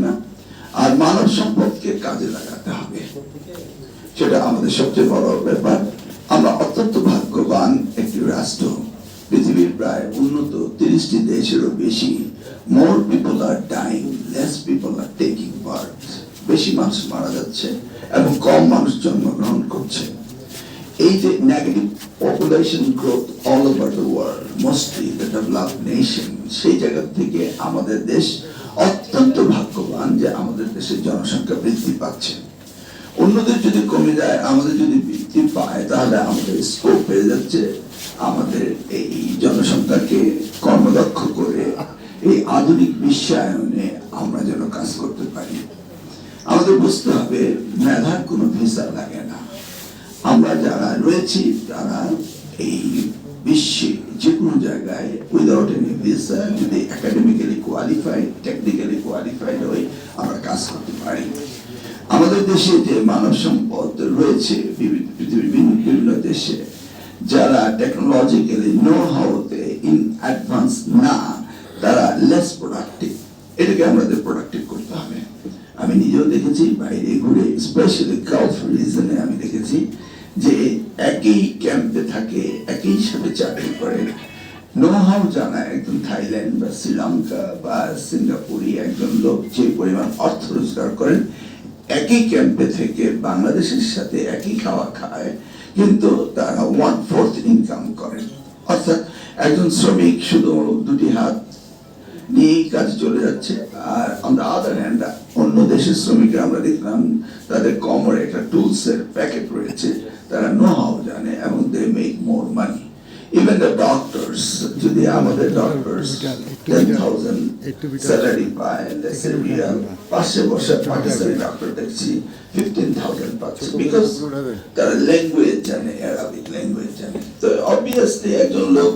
না আর মানব সম্পদকে কাজে লাগাতে হবে। সেটা আমাদের সবচেয়ে বড় ব্যাপার। আমরা অত্যন্ত ভাগ্যবান একটি রাষ্ট্র। পৃথিবীর প্রায় উন্নত তিরিশটি দেশেরও বেশি। More people are dying less people are taking part বেশি মানুষ মারা যাচ্ছে এবং কম মানুষ জন্মগ্রহণ করছে। এই যে negative population growth all over the world mostly the develop nation সেই জায়গা থেকে আমাদের দেশ অত্যন্ত ভাগ্যবান যে আমাদের দেশের জনসংখ্যা বৃদ্ধি পাচ্ছে। অন্যদের যদি কমে যায়, আমাদের যদি বৃদ্ধি পায়, তাহলে আমাদের স্কোপ বেড়ে যাচ্ছে। আমাদের এই জনসংখ্যাকে কর্মদক্ষ করে এই আধুনিক বিশ্বায়নে আমরা যেন কাজ করতে পারি। আমাদের বুঝতে হবে, মেধার কোনো ভিসা লাগে না। আমরা যারা রয়েছি, তারা এই বিশ্বে যে কোনো জায়গায় উইদাউট এনি ভিসা যদি একাডেমিক্যালি কোয়ালিফাইড টেকনিক্যালি কোয়ালিফাইড হই, আমরা কাজ করতে পারি। আমাদের দেশে যে মানব সম্পদ রয়েছে পৃথিবীর বিভিন্ন দেশে, যারা টেকনোলজিক্যালি নো হাউতে ইন অ্যাডভান্স না, তারা লেস প্রোডাক্টিভ এটাকে আমাদের প্রোডাক্টিভ করতে হবে। আমি নিজেও দেখেছি, বাইরে ঘুরে স্পেশালি গালফ রিজনে আমি দেখেছি যে একই ক্যাম্পে থাকে, একই সাথে চাকরি করে। নো হাউ জানা একজন থাইল্যান্ড বা শ্রীলঙ্কা বা সিঙ্গাপুরি একজন লোক যে পরিমাণ অর্থ রোজগার করেন, একই ক্যাম্পে থেকে বাংলাদেশের সাথে একই খাওয়া খায়, কিন্তু তারা ওয়ান ফোর্থ ইনকাম করেন। অর্থাৎ একজন শ্রমিক শুধু দুটি হাত নিয়েই কাজ চলে যাচ্ছে। আর অন দ্য আদার হ্যান্ড অন্য দেশের শ্রমিকরা আমরা দেখলাম, তাদের কমরে একটা টুলস এর প্যাকেট রয়েছে। তারা নো হাউ জানে এবং they make more money even the doctors যদি আমাদের ডক্টরস টেন থাউজেন্ড স্যালারি পায় পাশে বসে পাকিস্তানি ডক্টর দেখছি ফিফটিন থাউজেন্ড পাচ্ছে। বিকজ তারা ল্যাঙ্গুয়েজ জানে অ্যারাবিক ল্যাঙ্গুয়েজ জানে। তো অবভিয়াসলি একজন লোক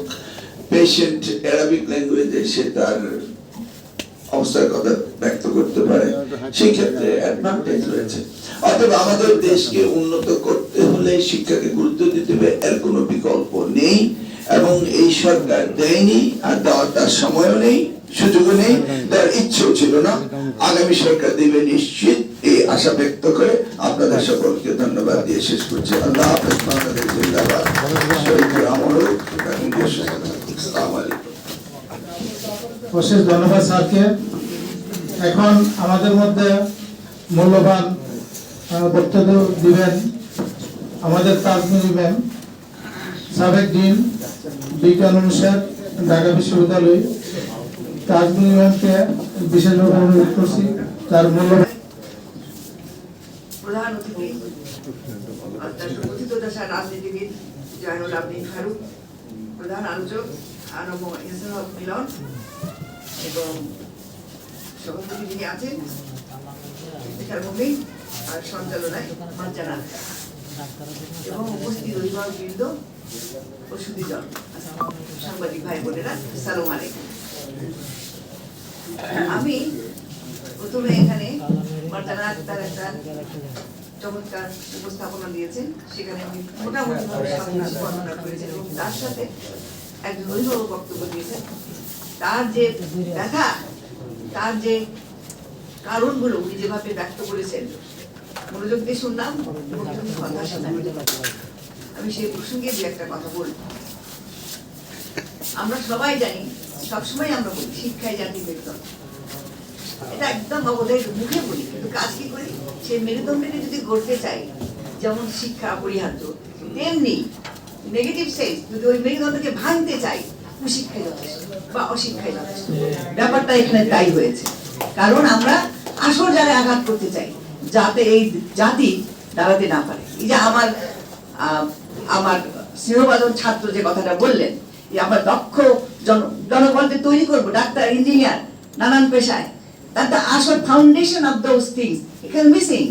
পেশেন্ট অ্যারাবিক ল্যাঙ্গুয়েজে সে তার অবস্থার কথা ব্যক্ত করতে পারে। সেই ক্ষেত্রে অ্যাডভান্টেজ রয়েছে। অতএব আমাদের দেশকে উন্নত করতে হলে শিক্ষাকে গুরুত্ব দিতে হবে, এর কোনো বিকল্প নেই। এবং এই সরকার দেয়নি আর দেওয়ার তার সময়ও নেই, সুযোগও নেই, তার ইচ্ছেও ছিল না। আগামী সরকার দেবে নিশ্চিত, এই আশা ব্যক্ত করে আপনাদের সকলকে ধন্যবাদ দিয়ে শেষ করছি। আল্লাহ হাফেজ, বাংলাদেশ জিন্দাবাদ। শহীদ আলাইকুম। অশেষ ধন্যবাদ, স্যারকে। এখন আমাদের মধ্যে মূল্যবান বক্তব্য দিবেন আমাদের তাজমিরি ম্যাম, সাবেক ডিন, বিজ্ঞান অনুষদ, ঢাকা বিশ্ববিদ্যালয়। তাজমিরি ম্যামকে বিশেষভাবে অনুরোধ করছি, তার মূল্যবান প্রধান অতিথি রাজনীতিবিদ জয়নুল আবদিন ফারুক, প্রধান আলোচক ইহসান মিলন এবং সভাপতি যিনি আছেন আর সঞ্চালনায় এবং উপস্থিত ও সুদীজন সাংবাদিক ভাই বোনেরা, সালাম আলাইকুম। আমি প্রথমে এখানে তার একটা চমৎকার উপস্থাপনা দিয়েছেন। সেখানে আমি মোটামুটি বর্ণনা করেছেন এবং তার সাথে একজন অভিভাবক বক্তব্য দিয়েছেন। তার যে ব্যথা, তার যে কারণগুলো উনি যেভাবে ব্যক্ত করেছেন, মনোযোগ দিয়ে শুনলাম আমি সেই প্রসঙ্গে দু একটা কথা বলব। আমরা সবাই জানি, সবসময় আমরা বলি, শিক্ষায় জাতি মেরুদণ্ড। এটা একদম আমাদের মুখে বলি, কিন্তু কাজ কি করি? সেই মেরুদণ্ডকে যদি গড়তে চাই, যেমন শিক্ষা অপরিহার্য তেমনি নেগেটিভ সেন্স যদি ওই মেরুদণ্ডকে ভাঙতে চাই বা অশিক্ষায় যথেষ্ট ব্যাপারটা এখানে তাই হয়েছে। কারণ আমরা আসল আঘাত করতে চাই, যাতে এই জাতি দাঁড়াতে না পারে। এই যে আমার আমার স্নেহবাদন ছাত্র যে কথাটা বললেন আমরা দক্ষ জন, জনগণকে তৈরি করব, ডাক্তার, ইঞ্জিনিয়ার, নানান পেশায়। that the আসল ফাউন্ডেশন অফ দোজ থিংস এখানে মিসিং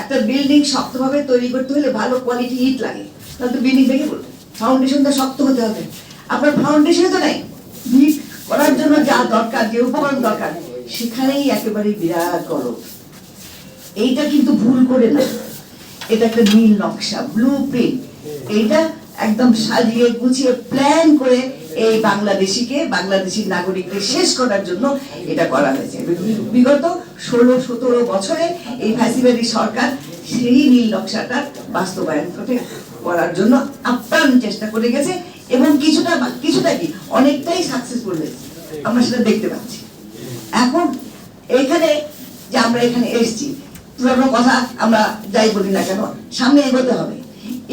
একটা বিল্ডিং শক্তভাবে তৈরি করতে হলে ভালো কোয়ালিটি ইট লাগে। তাহলে তো বিল্ডিং ভেঙে পড়বে। ফাউন্ডেশনটা শক্ত হতে হবে। আপনার ফাউন্ডেশন তো নাই। ভিত করার জন্য যা দরকার, যে উপকরণ দরকার, সেখানেই একেবারে বিরাট গরব এইটা কিন্তু ভুল করে না। এটা একটা নীল নকশা ব্লু প্রিন্ট এইটা একদম সাজিয়ে গুছিয়ে প্ল্যান করে এই বাংলাদেশিকে বাংলাদেশি নাগরিককে শেষ করার জন্য এটা করা হয়েছে। বিগত ষোলো, সতেরো বছরে এই ফ্যাসিবাদী সরকার সেই নীল নকশাটার বাস্তবায়ন করার জন্য আপ্রাণ চেষ্টা করে গেছে। এবং কিছুটা কিছুটা কি? অনেকটাই সাকসেসফুল হয়েছে। আমরা সেটা দেখতে পাচ্ছি। এখন এখানে যে আমরা এখানে এসেছি পুরোনো কথা আমরা যাই বলি না কেন, সামনে এগোতে হবে।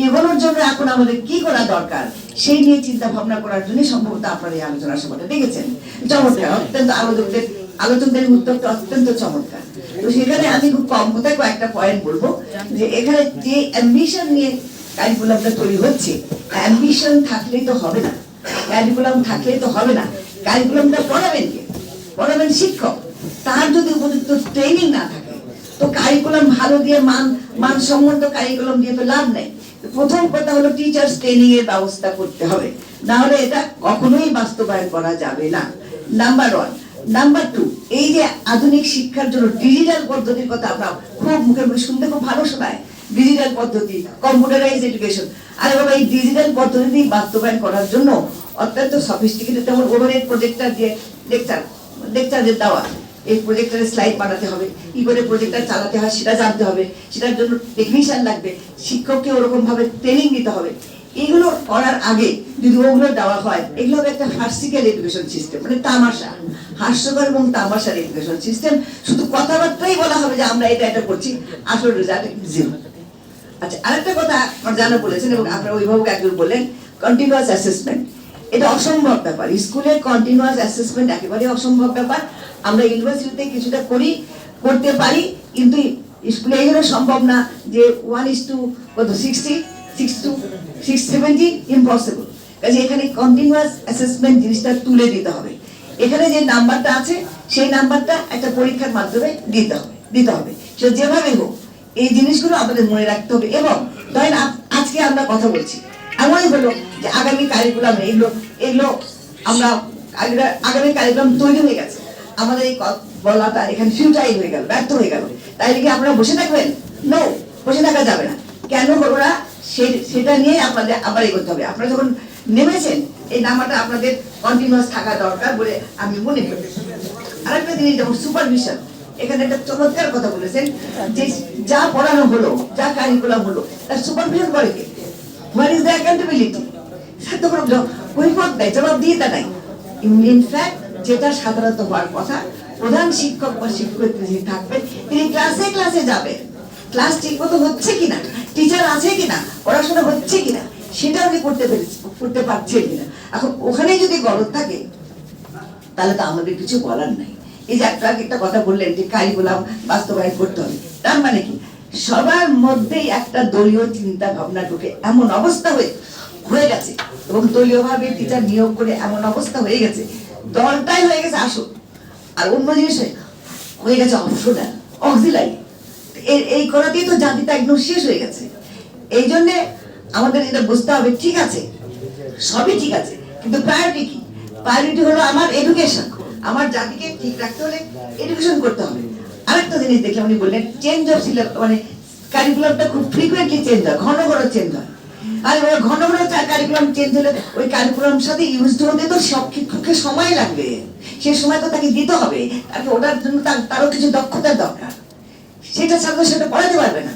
এগোনোর জন্য এখন আমাদের কি করা দরকার, সেই নিয়ে চিন্তা ভাবনা করার জন্য সম্ভবত আপনারা এই আলোচনা সভাটা দেখেছেন? চমৎকার, অত্যন্ত আলোচকদের আলোচকদের উদ্যোগটা অত্যন্ত চমৎকার। তো সেখানে আমি খুব কম কোথায় কয়েকটা পয়েন্ট বলব। যে এখানে যে অ্যাম্বিশন নিয়ে কারিকুলামটা তৈরি হচ্ছে। অ্যাম্বিশন থাকলেই তো হবে না। কারিকুলাম থাকলেই তো হবে না। কারিকুলামটা পড়াবেন কে? পড়াবেন শিক্ষক। তার যদি উপযুক্ত ট্রেনিং না থাকে, তো কারিকুলাম ভালো দিয়ে মান মানসম্মত কারিকুলাম দিয়ে তো লাভ নেই। প্রথম কথা হলো টিচার্স ট্রেনিং এর ব্যবস্থা করতে হবে। না হলে এটা কখনোই বাস্তবায়ন করা যাবে না। নাম্বার ওয়ান নাম্বার টু এই যে আধুনিক শিক্ষার জন্য ডিজিটাল পদ্ধতির কথা আমরা খুব মুখে মুখে শুনতে খুব ভালো শোনায়। ডিজিটাল পদ্ধতি কম্পিউটারাইজ এডুকেশন আরে বাবা, এই ডিজিটাল পদ্ধতি বাস্তবায়ন করার জন্য অত্যন্ত সফিস্টিকেটেড যেমন ওভারহেড প্রজেক্টর দিয়ে লেকচার লেকচার দেওয়া, এই প্রজেক্টরের স্লাইড বানাতে হবে কি করে প্রজেক্টর চালাতে হয়, সেটা জানতে হবে, সেটার জন্য টেকনিশিয়ান লাগবে, শিক্ষককে ওরকমভাবে ট্রেনিং দিতে হবে। এগুলো করার আগে যদি ওগুলো দেওয়া হয়, এগুলো হবে একটা ফার্সিক্যাল এডুকেশন সিস্টেম মানে তামাশা, হাস্যকর এবং তামাশার এডুকেশন সিস্টেম শুধু কথাবার্তাই বলা হবে যে আমরা এটা এটা করছি, আসল রেজাল্ট জিরো আচ্ছা আরেকটা কথা বলেছেন এবং আপনার অভিভাবক একজন কন্টিনিউয়াস অ্যাসেসমেন্ট এটা অসম্ভব ব্যাপার। স্কুলের কন্টিনিউয়াস অ্যাসেসমেন্ট অসম্ভব ব্যাপার। আমরা ইউনিভার্সিটিতে কিছুটা করি, করতে পারি, কিন্তু স্কুলে এই সম্ভব না যে ওয়ান ইস টু কত sixty six two six seventy impossible কাজে এখানে কন্টিনিউয়াস অ্যাসেসমেন্ট জিনিসটা তুলে দিতে হবে। এখানে যে নাম্বারটা আছে, সেই নাম্বারটা একটা পরীক্ষার মাধ্যমে দিতে হবে দিতে হবে। সে যেভাবে হোক এই জিনিসগুলো আমাদের মনে রাখতে হবে এবং ধরেন আজকে আমরা কথা বলছি। এমনই হলো যে আগামী কারিকুলাম এগুলো এগুলো আমরা আগে- আগামী কারিকুলাম তৈরি হয়ে গেছে। আমাদের এই বলাটা এখানে ফিউটাইল হয়ে গেল, ব্যর্থ হয়ে গেল। তাই কি আপনারা বসে থাকবেন? নো বসে থাকা যাবে না। কেন না? সেটা নিয়ে আপনাদের আবার এগোতে হবে। আপনারা যখন নেমেছেন, এই নাম্বারটা আপনাদের কন্টিনিউয়াস থাকা দরকার বলে আমি মনে করি। আরেকটা জিনিস, যেমন সুপারভিশন এখানে একটা চমৎকার কথা বলেছেন যে যা পড়ানো হলো, যা কারিকুলাম হলো, তার সুপারভিশন করে কে? হোয়াট ইজ দ্য অ্যাকাউন্টেবিলিটি সে তো কৈফত নাই জবাব দিয়ে তা নাই ইনফ্যাক্ট যেটা সাধারণত হওয়ার কথা, প্রধান শিক্ষক বা শিক্ষয়িত্রী যিনি থাকবেন, তিনি ক্লাসে ক্লাসে যাবেন। ক্লাস ঠিক মতো হচ্ছে কিনা? টিচার আছে কিনা? পড়াশোনা হচ্ছে কিনা? সেটা উনি করতে পেরেছে করতে পারছেন কিনা? এখন ওখানে যদি গলদ থাকে, তাহলে তো আমাদের কিছু বলার নাই। এই যে একটা কথা বললেন যে কারিকুলাম বাস্তবায়ন করতে হবে। তার মানে কি? সবার মধ্যেই একটা দলীয় চিন্তা ভাবনা ঢুকে, এমন অবস্থা হয়ে হয়ে গেছে। এবং দলীয় ভাবে টিচার নিয়োগ করে এমন অবস্থা হয়ে গেছে। দলটাই হয়ে গেছে আসল। আর অন্য জিনিস হয়ে- গেছে অপশনাল অক্সিলারি এই করাতেই তো জাতিটা একদম শেষ হয়ে গেছে। এই জন্যে আমাদের এটা বুঝতে হবে, ঠিক আছে? সবই ঠিক আছে। কিন্তু প্রায়োরিটি কি? প্রায়োরিটি হলো আমার এডুকেশন আমার জাতিকে ঠিক রাখতে হলে এডুকেশন করতে হবে। আরেকটা জিনিস দেখলাম উনি বললেন চেঞ্জ অফ সিলেবাস মানে কারিকুলামটা খুব ফ্রিকুয়েন্টলি চেঞ্জ হয়, ঘন ঘন চেঞ্জ হয়। আর এবার ঘন ঘন কারিকুলাম চেঞ্জ হলে ওই কারিকুলাম সাথে ইউজ হতে তো সব শিক্ষকের সময় লাগবে। সে সময় তো তাকে দিতে হবে। তাকে ওটার জন্য তার তারও কিছু দক্ষতার দরকার। সেটা ছাত্র সেটা পড়াতে পারবে না।